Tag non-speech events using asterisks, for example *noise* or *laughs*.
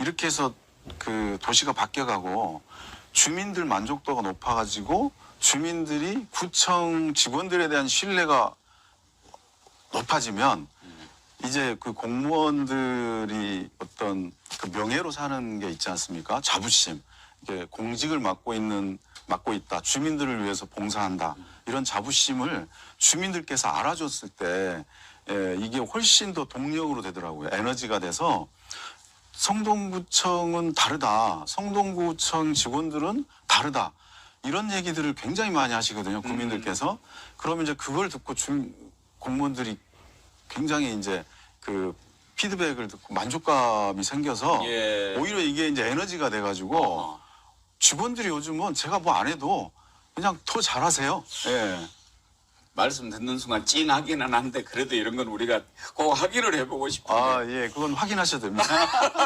이렇게 해서 그 도시가 바뀌어가고 주민들 만족도가 높아가지고 주민들이 구청 직원들에 대한 신뢰가 높아지면 이제 그 공무원들이 어떤 그 명예로 사는 게 있지 않습니까? 자부심. 이게 공직을 맡고 있는 맡고 있다. 주민들을 위해서 봉사한다. 이런 자부심을 주민들께서 알아줬을 때 예, 이게 훨씬 더 동력으로 되더라고요. 에너지가 돼서 성동구청은 다르다. 성동구청 직원들은 다르다. 이런 얘기들을 굉장히 많이 하시거든요. 국민들께서. 그러면 이제 그걸 듣고 주, 공무원들이 굉장히 이제 그 피드백을 듣고 만족감이 생겨서 예. 오히려 이게 이제 에너지가 돼가지고. 직원들이 요즘은 제가 뭐 안 해도 그냥 더 잘하세요. 예. 말씀 듣는 순간 찐하기는 한데 그래도 이런 건 우리가 꼭 확인을 해보고 싶은데 아, 예. 그건 확인하셔야 됩니다. *laughs*